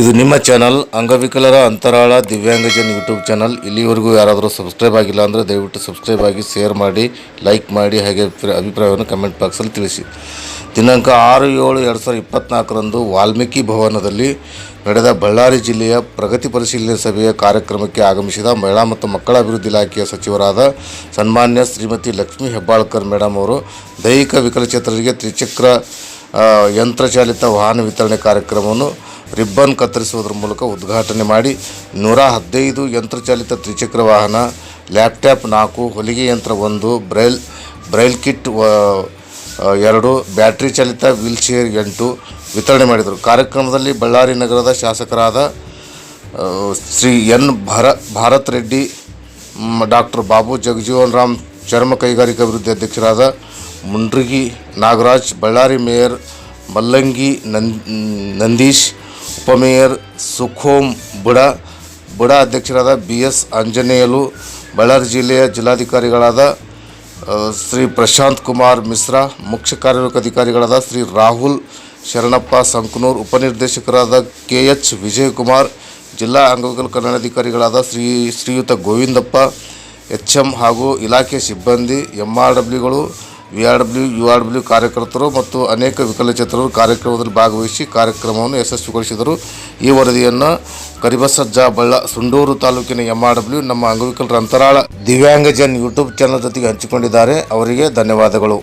ಇದು ನಿಮ್ಮ ಚಾನಲ್ ಅಂಗವಿಕಲರ ಅಂತರಾಳ ದಿವ್ಯಾಂಗಜನ್ ಯೂಟ್ಯೂಬ್ ಚಾನಲ್ ಇಲ್ಲಿವರೆಗೂ ಯಾರಾದರೂ ಸಬ್ಸ್ಕ್ರೈಬ್ ಆಗಿಲ್ಲ ಅಂದರೆ ದಯವಿಟ್ಟು ಸಬ್ಸ್ಕ್ರೈಬ್ ಆಗಿ ಶೇರ್ ಮಾಡಿ ಲೈಕ್ ಮಾಡಿ, ಹಾಗೆ ಪ್ರ- ಅಭಿಪ್ರಾಯವನ್ನು ಕಮೆಂಟ್ ಬಾಕ್ಸಲ್ಲಿ ತಿಳಿಸಿ. ದಿನಾಂಕ ಆರು ಏಳು ಎರಡು ಸಾವಿರದ ಇಪ್ಪತ್ತ್ನಾಲ್ಕರಂದು ವಾಲ್ಮೀಕಿ ಭವನದಲ್ಲಿ ನಡೆದ ಬಳ್ಳಾರಿ ಜಿಲ್ಲೆಯ ಪ್ರಗತಿ ಪರಿಶೀಲನೆ ಸಭೆಯ ಕಾರ್ಯಕ್ರಮಕ್ಕೆ ಆಗಮಿಸಿದ ಮಹಿಳಾ ಮತ್ತು ಮಕ್ಕಳ ಅಭಿವೃದ್ಧಿ ಇಲಾಖೆಯ ಸಚಿವರಾದ ಸನ್ಮಾನ್ಯ ಶ್ರೀಮತಿ ಲಕ್ಷ್ಮೀ ಹೆಬ್ಬಾಳ್ಕರ್ ಮೇಡಮ್ ಅವರು ದೈಹಿಕ ವಿಕಲಚೇತರಿಗೆ ತ್ರಿಚಕ್ರ ಯಂತ್ರಚಾಲಿತ ವಾಹನ ವಿತರಣೆ ಕಾರ್ಯಕ್ರಮವನ್ನು ರಿಬ್ಬನ್ ಕತ್ತರಿಸುವುದರ ಮೂಲಕ ಉದ್ಘಾಟನೆ ಮಾಡಿ ನೂರ ಹದಿನೈದು ಯಂತ್ರಚಾಲಿತ ತ್ರಿಚಕ್ರ ವಾಹನ, ಲ್ಯಾಪ್ಟಾಪ್ ನಾಲ್ಕು, ಹೊಲಿಗೆ ಯಂತ್ರ ಒಂದು, ಬ್ರೈಲ್ ಬ್ರೈಲ್ ಕಿಟ್ ಎರಡು, ಬ್ಯಾಟ್ರಿ ಚಾಲಿತ ವೀಲ್ ಚೇರ್ ಎಂಟು ವಿತರಣೆ ಮಾಡಿದರು. ಕಾರ್ಯಕ್ರಮದಲ್ಲಿ ಬಳ್ಳಾರಿ ನಗರದ ಶಾಸಕರಾದ ಶ್ರೀ ಎನ್ ಭರ, ಭಾರತ್ ರೆಡ್ಡಿ ಡಾಕ್ಟರ್ ಬಾಬು ಜಗಜೀವನ್ ರಾಮ್, ಚರ್ಮ ಕೈಗಾರಿಕಾ ಅಭಿವೃದ್ಧಿ ಅಧ್ಯಕ್ಷರಾದ ಮುಂಡ್ರಿಗಿ ನಾಗರಾಜ್, ಬಳ್ಳಾರಿ ಮೇಯರ್ ಮಲ್ಲಂಗಿ ನಂದೀಶ್ ಉಪಮೇಯರ್ ಸುಖೋಮ್ ಬುಡ ಬುಡ ಅಧ್ಯಕ್ಷರಾದ ಬಿ ಎಸ್ ಆಂಜನೇಯಲು ಬಳ್ಳಾರಿ ಜಿಲ್ಲೆಯ ಜಿಲ್ಲಾಧಿಕಾರಿಗಳಾದ ಶ್ರೀ ಪ್ರಶಾಂತ್ ಕುಮಾರ್ ಮಿಶ್ರಾ, ಮುಖ್ಯ ಕಾರ್ಯನಿರ್ವಾಹಕ ಅಧಿಕಾರಿಗಳಾದ ಶ್ರೀ ರಾಹುಲ್ ಶರಣಪ್ಪ ಸಂಕನೂರ್, ಉಪನಿರ್ದೇಶಕರಾದ ಕೆ ಎಚ್ ವಿಜಯಕುಮಾರ್, ಜಿಲ್ಲಾ ಅಂಗವಿಕಲ ಕಲ್ಯಾಣಾಧಿಕಾರಿಗಳಾದ ಶ್ರೀ ಶ್ರೀಯುತ ಗೋವಿಂದಪ್ಪ ಎಚ್ ಎಂ ಹಾಗೂ ಇಲಾಖೆ ಸಿಬ್ಬಂದಿ M R ಡಬ್ಲ್ಯೂಗಳು V R W U R W ಕಾರ್ಯಕರ್ತರು ಮತ್ತು ಅನೇಕ ವಿಕಲಚೇತನರು ಕಾರ್ಯಕ್ರಮದಲ್ಲಿ ಭಾಗವಹಿಸಿ ಕಾರ್ಯಕ್ರಮವನ್ನು ಯಶಸ್ವಿಗೊಳಿಸಿದರು. ಈ ವರದಿಯನ್ನು ಕರಿಬಸಜ್ಜ ಬಳ್ಳ, ಸುಂಡೂರು ತಾಲೂಕಿನ ಎಂ ಆರ್ ಡಬ್ಲ್ಯೂ ನಮ್ಮ ಅಂಗವಿಕಲರ ಅಂತರಾಳ ದಿವ್ಯಾಂಗಜನ್ ಯೂಟ್ಯೂಬ್ ಚಾನಲ್ ಜೊತೆಗೆ ಹಂಚಿಕೊಂಡಿದ್ದಾರೆ. ಅವರಿಗೆ ಧನ್ಯವಾದಗಳು.